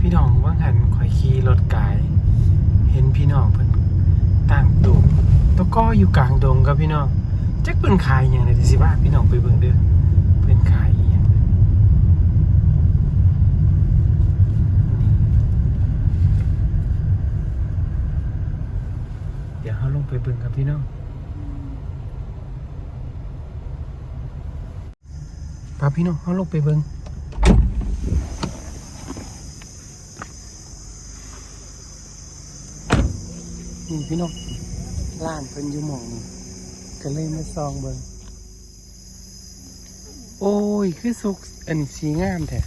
พี่น้องว่างหันข่อยขี่รถกาย เห็นพี่น้องเพิ่นตั้งดงตะก้ออยู่กลางดงครับพี่น้องจักเพิ่นขายอย่างไรสิบ้าพี่น้องไปเบิ่งเด้อเพิ่นขายอยังเดี๋ยวเฮาลงไปเบิ่งครับพี่น้องพาพี่น้องเฮาลงไปเบิ่ง นี่พี่น้องร้านเพิ่นอยู่หม่องนี้ก็เลยมาซองเบิ่งโอ้ย คือสุกอันสีงามแท้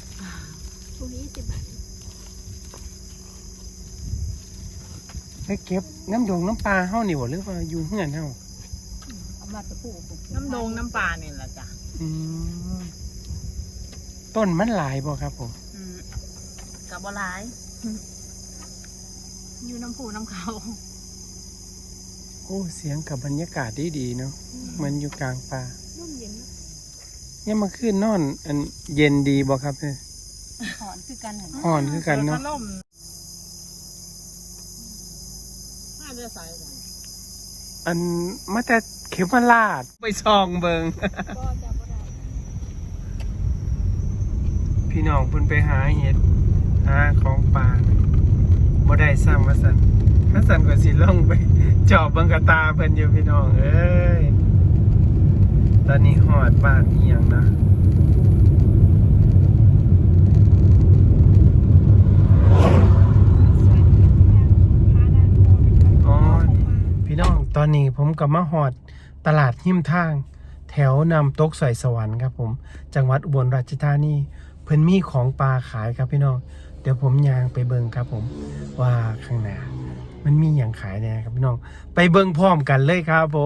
พรุ่งนี้สิบบาทไปเก็บน้ำดงน้ำปลาเฮานี่บ่หรือว่าอยู่เฮือนเฮาเอามาตะปูน้ำดงน้ำปลาเนี่ยแหละจ้ะอืมต้นมันหลายบ่ครับผมอืมกับบหลาย อยู่น้ำผูน้ำเขาโอ้เสียงกับบรรยากาศดีดีๆเนาะเหมันอยู่กลางป่าร่มเย็นนะเนี่ยามมาคืนนอน อันเย็นดีบ่ครับเนี่ยหอนคือกันเห็นไหมฮ้อนคือกันเนาะปิดพัดลมมาจะใส่กันอันมาแต่เข็มมาลาดไปซองเบิงก็จะบ่ได้พี่น้องเพิ่นไปหาเห็ดหาของป่าบ่ได้ซ้ำว่าซั่น ถ้าซั่นก็สิลงไปจอบบิ่งกระตาเพิ่นอยู่พี่น้องเอ้ย ตอนนี้ฮอดบ้านเอียงนะพี่น้องตอนนี้ผมกับมาหอดตลาดหิมทาง แถวนำตกใส่สวรรค์ครับผม จังหวัดอุบลราชธานีเพิ่นมีของปลาขายครับพี่น้อง เดี๋ยวผมยางไปเบิงครับผมว่าข้างหน้า มันมีอย่างขายแน่ครับพี่น้อง ไปเบิงพร้อมกันเลยครับผ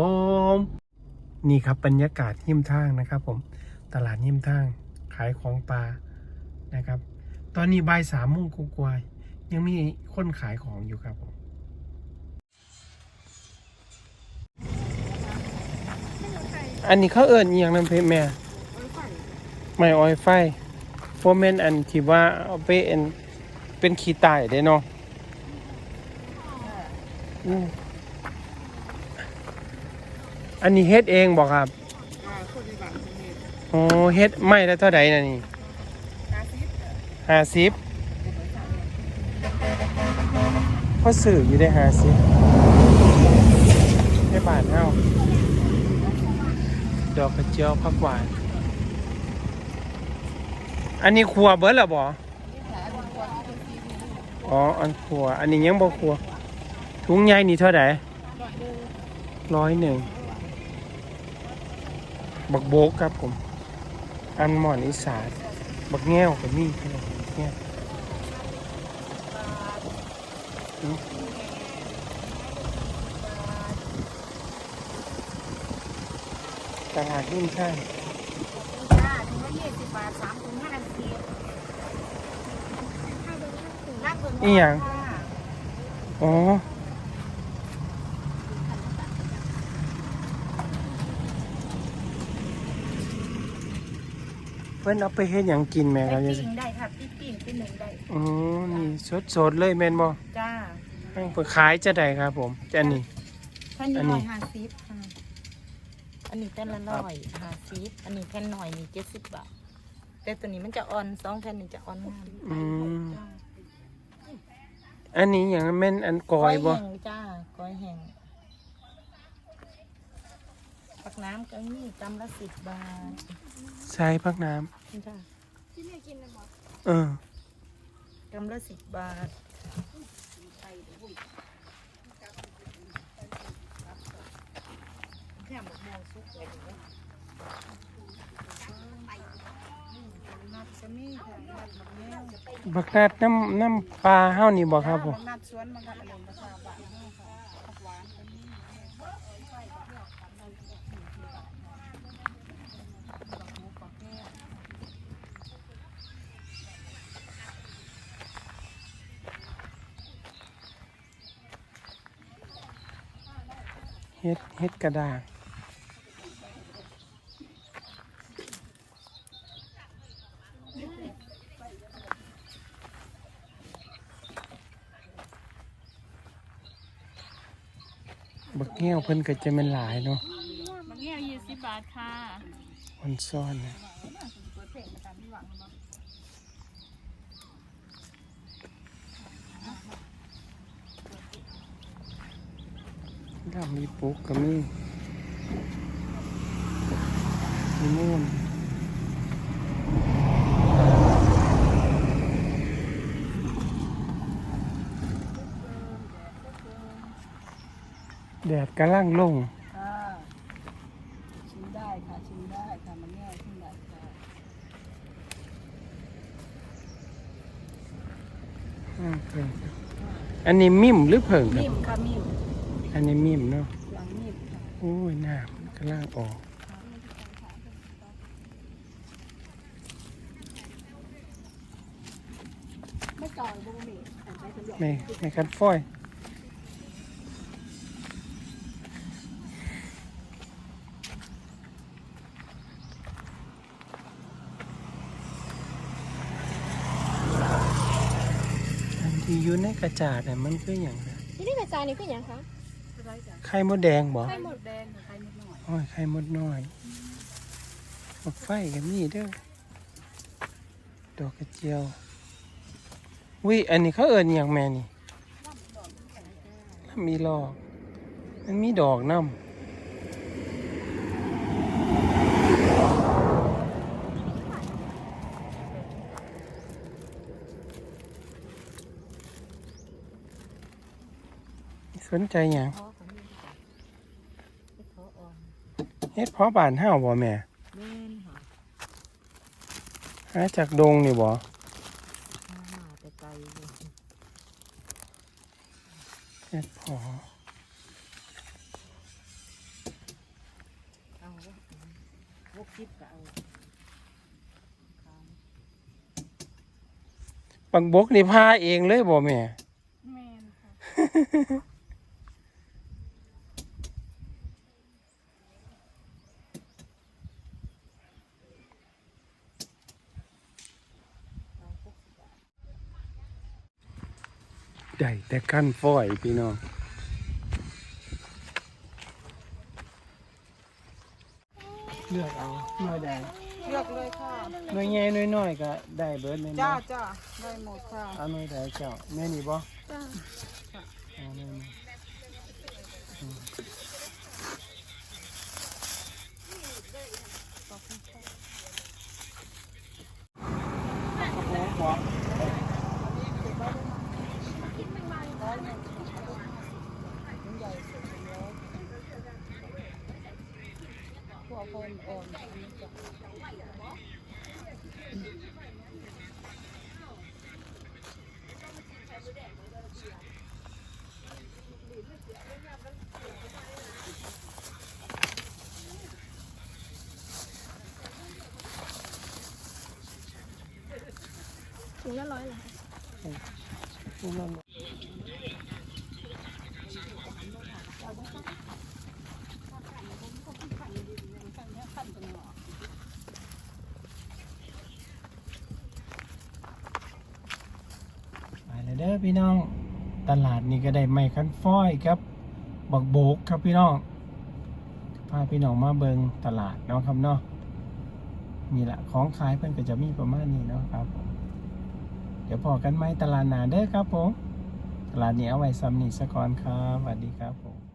ม นี่ครับบรรยากาศหิมทางนะครับ ผม ตลาดหิมทางขายของปลานะครับ ตอนนี้บ่ายสามโมงกว่าๆยังมีคนขายของอยู่ครับผมอันนี้เขาเอิญอย่างนั้นเพแม่ไม่ออยไฟโฟร์แมนอันที่ว่าเอาไปเป็นเป็นขี้ตายได้เนาะ อันนี้เฮ็ดเองบอกครับโอ้เฮ็ดไม่แล้วเท่าใดน่ะนี่ห้าสิบพอสื่ออยู่ได้ห้าสิบได้บาทเท่าดอกกระเจียวผักหวาน อันนี้ครัวเบิร์ดหรอบ่อ๋อ อันครัว อันนี้ยังบ่ครัว ถุงใหญ่นี่เท่าไหร่ร้อยหนึ่งบักโบกครับผม อันหมอนอีสานบักแง่วกับนี่ครับแง่วอืมตลาดรุ่นใช่จ้าถุงละยี่สิบบาทสามถุงห้าสิบรักเบิ่งอีหยังอ๋อ พิ่นเอาไปเฮ็ดหยังกินแม่ไปครับปิ้ยายงได้ค่ะปิ้งปิ้งปิ้งหนึ่งได้อ๋อนี่สดๆเลยแม่นบ่จ้าเพิ่นขายจะได้ครับ ผมจะนี่ท่านอันี้นนี้ร้อยห้าสิบค่ะอันนี้แผ่นละร้อยห้าสิบอันนี้แผ่นหน่อยนี่เจ็ดสิบบาทแต่ตัวนี้มันจะอ่อนสองแผ่นนี่จะอ่อนงามอืมอันนี้หยังแม่นอันกอยบ่แห้งจ้าก้อยแห้งปัก น้ำก็มีกำละสิบบาทใส่ผักน้ำจ้าเออ กำละสิบบาทนัดจะมีค่ะนัดแบบนี้บักนัดน้ำน้ำปลาเฮานี่บ่ครับผมนัดสวนมาค่ะอารมณ์ราคาบาทเนาะค่ะผักหวานก็มี เฮ็ดเฮ็ดกระดาษบักแง้วเพิ่นก็จะเป็นหลายเนาะบางแง่ยี่สิบบาทค่ะมันซ่อนนะ ดามีปุ๊กก็มีมีนู่นแดดกำลังลงค่ะชิมได้ค่ะ ชิมได้ค่ะ มันแง่ชิมได้ค่ะอืมเพิ่งอันนี้มิ่มหรือเพิ่งครับ นิ่มค่ะมิ่ มอันนี้มิ่มเนาะหลังนิ่มค่ะโอ้ยน้ำกำลังออกไม่จอยบุ้งนี่อ่านไปสำรวจในในคันฟอยอันที่อยู่ในกระจาดน่ะมันคืออย่างไรที่นี่กระจายนี่คืออย่างคะ ไรจ้ะไข่มดแดงบ่ไข่หมดแดงค่ะไข่หมดหน่อยโอ้ยไข่มดน้อยบักไฟก็มีเด้อดอกกระเจียววิอันนี้เขาเอิญอย่างแม่นี่น้ำมีลอก มันมีดอกน้ำสนใจอย่างเพราะคนนี้ค่ะเฮ็ดเพาะอ่อน เฮ็ดเพาะบานห้าวบ่แม่แม่นค่ะหาจากดงนี่บ่มามาแต่ไกลอยู่เฮ็ดเพาะเอาวะวกคิดก็เอาขายปักบกนี่พาเองเลยบ่แม่แมนค่ะ ได้แต่กั้นฝอยพี่น้องเลือกเอาหน่อยใดเลือกเลยค่ะ หน่วยใหญ่หน่วยน้อยก็ได้เบิดเลยจ้าเนาะจ้าได้หมดค่ะเอาหน่วยใดเจ้าแม่นี่บ่จ้าเอาหน่วยนี้อืมครับผม พวกคนอ่อน ถุงละร้อยเหรอคะไปเลยเด้อพี่น้องตลาดนี้ก็ได้ไม้คันฟ้อยครับ บักโบกครับพี่น้องพาพี่น้องมาเบิงตลาดเนาะครับเนาะนี่แหละของขายเพิ่นก็จะมีประมาณนี้เนาะครับผม เดี๋ยวพอกันไหมตลาดหนาเด้อครับผม ตลาดนี้เอาไว้ซ้ำนี่สะก่อนครับสวัสดีครับผม